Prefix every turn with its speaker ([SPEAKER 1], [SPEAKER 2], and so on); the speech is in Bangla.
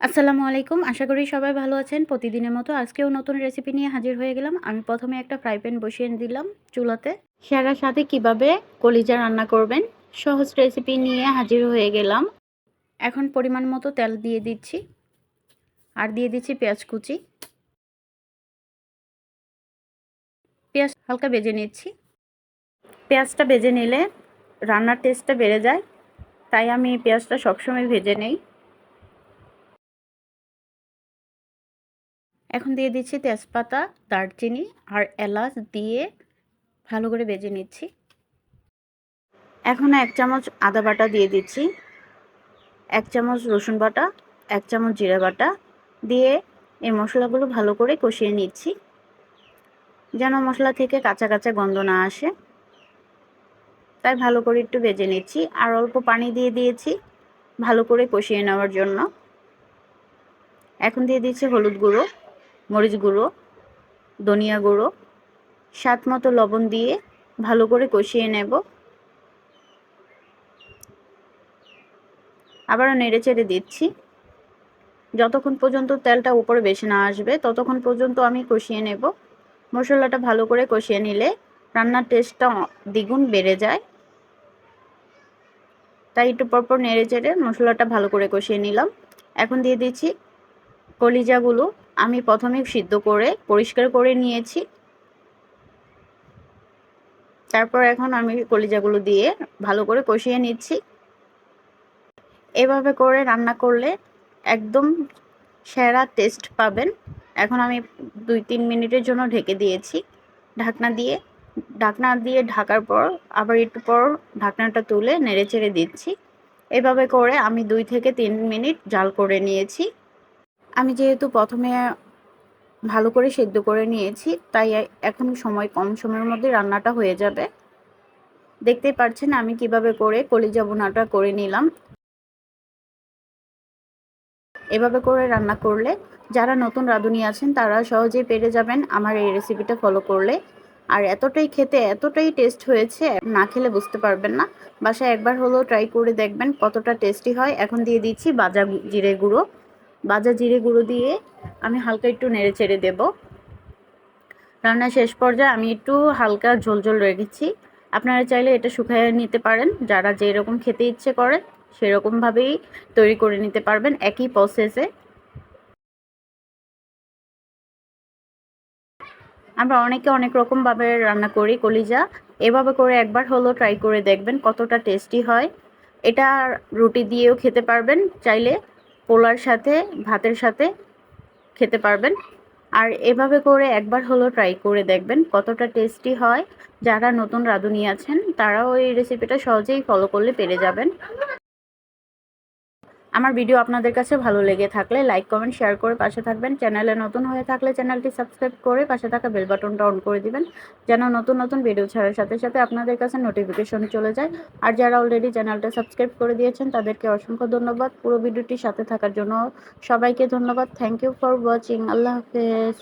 [SPEAKER 1] আসসালামু আলাইকুম। আশা করি সবাই ভালো আছেন। প্রতিদিনের মতো আজকেও নতুন রেসিপি নিয়ে হাজির হয়ে গেলাম। আমি প্রথমে একটা ফ্রাই প্যান বসিয়ে দিলাম চুলাতে। সেরার সাথে কীভাবে কলিজা রান্না করবেন, সহজ রেসিপি নিয়ে হাজির হয়ে গেলাম। এখন পরিমাণ মতো তেল দিয়ে দিচ্ছি। আর দিয়ে দিচ্ছি পেঁয়াজ কুচি। পেঁয়াজ হালকা বেজে নিচ্ছি। পেঁয়াজটা বেজে নিলে রান্নার টেস্টটা বেড়ে যায়। তাই আমি পেঁয়াজটা সবসময় ভেজে নেই। এখন দিয়ে দিচ্ছি তেজপাতা, দারচিনি আর এলাচ দিয়ে ভালো করে বেজে নিচ্ছি। এখন এক চামচ আদা বাটা দিয়ে দিচ্ছি, এক চামচ রসুন বাটা, এক চামচ জিরা বাটা দিয়ে এই মশলাগুলো ভালো করে কষিয়ে নিচ্ছি, যেন মশলা থেকে কাঁচা কাঁচা গন্ধ না আসে। তাই ভালো করে একটু বেজে নিচ্ছি আর অল্প পানি দিয়ে দিয়েছি ভালো করে কষিয়ে নেওয়ার জন্য। এখন দিয়ে দিচ্ছি হলুদ গুঁড়ো। মরিচ গুঁড়ো, ধনিয়া গুঁড়ো, স্বাদ মতো লবণ দিয়ে ভালো করে কষিয়ে নেব। আবারও নেড়ে চেড়ে দিচ্ছি। যতক্ষণ পর্যন্ত তেলটা উপরে বেশি না আসবে, ততক্ষণ পর্যন্ত আমি কষিয়ে নেব। মশলাটা ভালো করে কষিয়ে নিলে রান্নার টেস্টটা দ্বিগুণ বেড়ে যায়। তাই একটু পরপর নেড়ে চেড়ে মশলাটা ভালো করে কষিয়ে নিলাম। এখন দিয়ে দিচ্ছি কলিজাগুলো। আমি প্রথমে সিদ্ধ করে, পরিষ্কার করে নিয়েছি। তারপর এখন আমি কলিজাগুলো দিয়ে ভালো করে কষিয়ে নিচ্ছি। এভাবে করে রান্না করলে একদম সেরা টেস্ট পাবেন। এখন আমি দুই তিন মিনিটের জন্য ঢেকে দিয়েছি। ঢাকনা দিয়ে ঢাকনা দিয়ে ঢাকার পর আবার একটু পর ঢাকনাটা তুলে নেড়ে চেড়ে দিচ্ছি। এভাবে করে আমি দুই থেকে তিন মিনিট জাল করে নিয়েছি। আমি যেহেতু প্রথমে ভালো করে সেদ্ধ করে নিয়েছি, তাই এখন সময় কম সময়ের মধ্যে রান্নাটা হয়ে যাবে। দেখতেই পাচ্ছেন আমি কীভাবে করে কলিজা বোনাটা করে নিলাম। এভাবে করে রান্না করলে যারা নতুন রাঁধুনি আছেন তারা সহজেই পেরে যাবেন আমার এই রেসিপিটা ফলো করলে। আর এতটাই খেতে এতটাই টেস্ট হয়েছে, না খেলে বুঝতে পারবেন না। বাসায় একবার হলেও ট্রাই করে দেখবেন কতটা টেস্টি হয়। এখন দিয়ে দিচ্ছি বাজা জিরে গুঁড়ো। বাজা জিরে গুঁড়ো দিয়ে আমি হালকা একটু নেড়ে চেড়ে দেব। রান্না শেষ পর্যায়ে আমি একটু হালকা ঝোল ঝোল রেখেছি আপনারা চাইলে এটা শুকাইয়ে নিতে পারেন। যারা যেরকম খেতে ইচ্ছে করে, সেরকমভাবেই তৈরি করে নিতে পারবেন একই প্রসেসে আমরা অনেকে অনেক রকমভাবে রান্না করি কলিজা। এভাবে করে একবার হলো ট্রাই করে দেখবেন কতটা টেস্টি হয়। এটা রুটি দিয়েও খেতে পারবেন। চাইলে পোলার সাথে, ভাতের সাথে খেতে পারবেন। আর এভাবে করে একবার হলো ট্রাই করে দেখবেন কতটা টেস্টি হয়। যারা নতুন রাঁধুনি আছেন, তারাও এই রেসিপিটা সহজেই ফলো করলে পেরে যাবেন। আমার ভিডিও আপনাদের কাছে ভালো লেগে থাকলে লাইক কমেন্ট শেয়ার করে পাশে থাকবেন। চ্যানেলে নতুন হয়ে থাকলে চ্যানেলটি সাবস্ক্রাইব করে পাশে থাকা বেল বাটনটা অন করে দিবেন, যেন নতুন নতুন ভিডিও ছাড়ার সাথে সাথে আপনাদের কাছে নোটিফিকেশন চলে যায়। আর যারা অলরেডি চ্যানেলটা সাবস্ক্রাইব করে দিয়েছেন, তাদেরকে অসংখ্য ধন্যবাদ। পুরো ভিডিওটির সাথে থাকার জন্য সবাইকে ধন্যবাদ। থ্যাংক ইউ ফর ওয়াচিং আল্লাহ হাফেজ।